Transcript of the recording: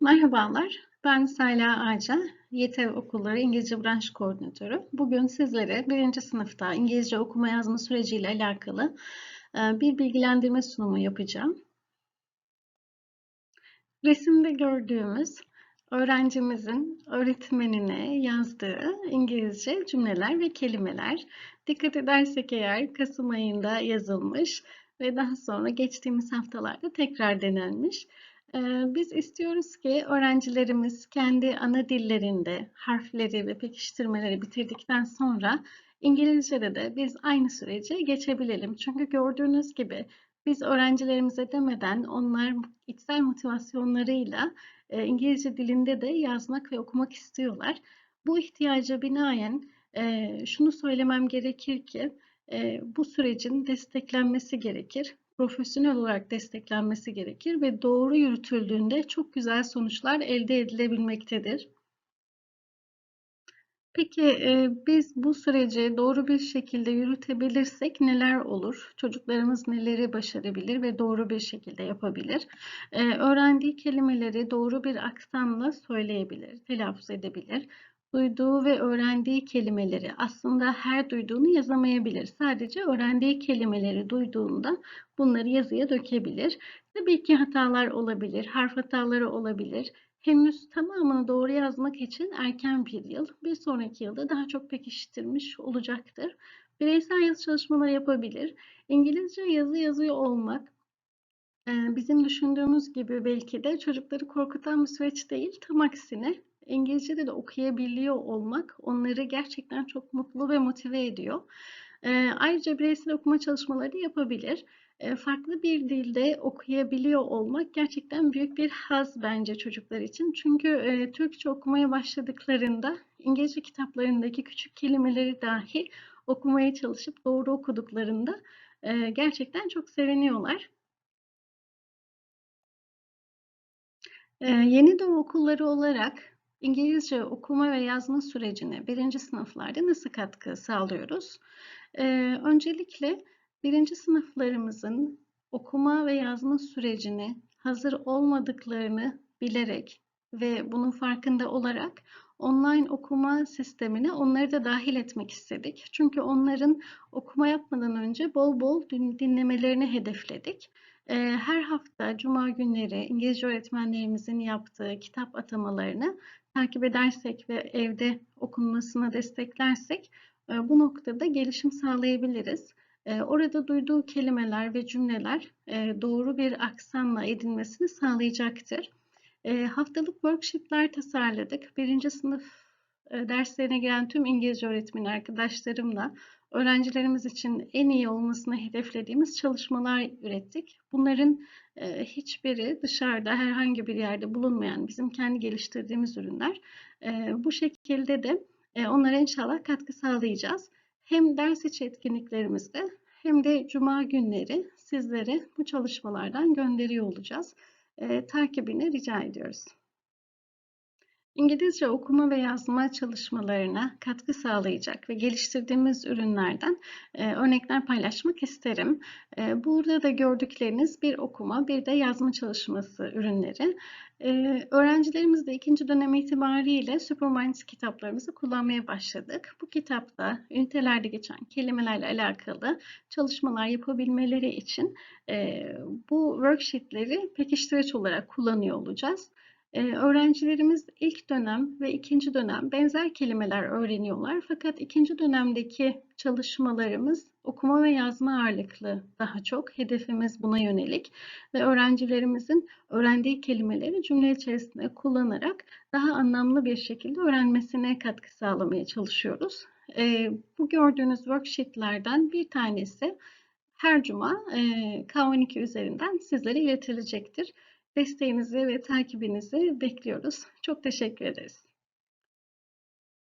Merhabalar, ben Sayla Ağaca, YTV Okulları İngilizce Branş Koordinatörü. Bugün sizlere birinci sınıfta İngilizce okuma yazma süreciyle alakalı e, bir bilgilendirme sunumu yapacağım. Resimde gördüğümüz öğrencimizin öğretmenine yazdığı İngilizce cümleler ve kelimeler. Dikkat edersek eğer Kasım ayında yazılmış ve daha sonra geçtiğimiz haftalarda tekrar denenmiş. Biz istiyoruz ki öğrencilerimiz kendi ana dillerinde harfleri ve pekiştirmeleri bitirdikten sonra İngilizce'de de biz aynı süreci geçebilelim. Çünkü gördüğünüz gibi biz öğrencilerimize demeden onlar içsel motivasyonlarıyla İngilizce dilinde de yazmak ve okumak istiyorlar. Bu ihtiyaca binaen şunu söylemem gerekir ki bu sürecin desteklenmesi gerekir profesyonel olarak desteklenmesi gerekir ve doğru yürütüldüğünde çok güzel sonuçlar elde edilebilmektedir. Peki e, biz bu süreci doğru bir şekilde yürütebilirsek neler olur? Çocuklarımız neleri başarabilir ve doğru bir şekilde yapabilir? E, öğrendiği kelimeleri doğru bir aksanla söyleyebilir, telaffuz edebilir duyduğu ve öğrendiği kelimeleri aslında her duyduğunu yazamayabilir. Sadece öğrendiği kelimeleri duyduğunda bunları yazıya dökebilir. Tabii ki hatalar olabilir, harf hataları olabilir. Henüz tamamını doğru yazmak için erken bir yıl, bir sonraki yılda daha çok pekiştirmiş olacaktır. Bireysel yazı çalışmaları yapabilir. İngilizce yazı yazıyor olmak bizim düşündüğümüz gibi belki de çocukları korkutan bir süreç değil. Tam aksine İngilizce'de de okuyabiliyor olmak onları gerçekten çok mutlu ve motive ediyor. E, ayrıca bireysel okuma çalışmaları yapabilir. E, farklı bir dilde okuyabiliyor olmak gerçekten büyük bir haz bence çocuklar için. Çünkü e, Türkçe okumaya başladıklarında İngilizce kitaplarındaki küçük kelimeleri dahi okumaya çalışıp doğru okuduklarında e, gerçekten çok seviniyorlar. E, yeni doğu okulları olarak İngilizce okuma ve yazma sürecine birinci sınıflarda nasıl katkı sağlıyoruz? Ee, öncelikle birinci sınıflarımızın okuma ve yazma sürecini hazır olmadıklarını bilerek ve bunun farkında olarak online okuma sistemine onları da dahil etmek istedik. Çünkü onların okuma yapmadan önce bol bol dinlemelerini hedefledik. Ee, her hafta cuma günleri İngilizce öğretmenlerimizin yaptığı kitap atamalarını takip edersek ve evde okunmasına desteklersek e, bu noktada gelişim sağlayabiliriz. E, orada duyduğu kelimeler ve cümleler e, doğru bir aksanla edinmesini sağlayacaktır. Haftalık worksheetler tasarladık. Birinci sınıf derslerine gelen tüm İngilizce öğretmeni arkadaşlarımla öğrencilerimiz için en iyi olmasını hedeflediğimiz çalışmalar ürettik. Bunların e, hiçbiri dışarıda herhangi bir yerde bulunmayan bizim kendi geliştirdiğimiz ürünler. E, bu şekilde de e, onlara inşallah katkı sağlayacağız. Hem ders içi etkinliklerimizde hem de cuma günleri sizlere bu çalışmalardan gönderiyor olacağız. Takibini rica ediyoruz. İngilizce okuma ve yazma çalışmalarına katkı sağlayacak ve geliştirdiğimiz ürünlerden e, örnekler paylaşmak isterim. E, burada da gördükleriniz bir okuma, bir de yazma çalışması ürünleri. E, öğrencilerimiz de ikinci dönem itibariyle Superminds kitaplarımızı kullanmaya başladık. Bu kitapta ünitelerde geçen kelimelerle alakalı çalışmalar yapabilmeleri için e, bu worksheetleri pekiştirici olarak kullanıyor olacağız. Ee, öğrencilerimiz ilk dönem ve ikinci dönem benzer kelimeler öğreniyorlar. Fakat ikinci dönemdeki çalışmalarımız okuma ve yazma ağırlıklı daha çok. Hedefimiz buna yönelik ve öğrencilerimizin öğrendiği kelimeleri cümle içerisinde kullanarak daha anlamlı bir şekilde öğrenmesine katkı sağlamaya çalışıyoruz. Ee, bu gördüğünüz worksheetlerden bir tanesi her cuma e, K12 üzerinden sizlere iletilecektir. Desteğinizi ve takibinizi bekliyoruz. Çok teşekkür ederiz.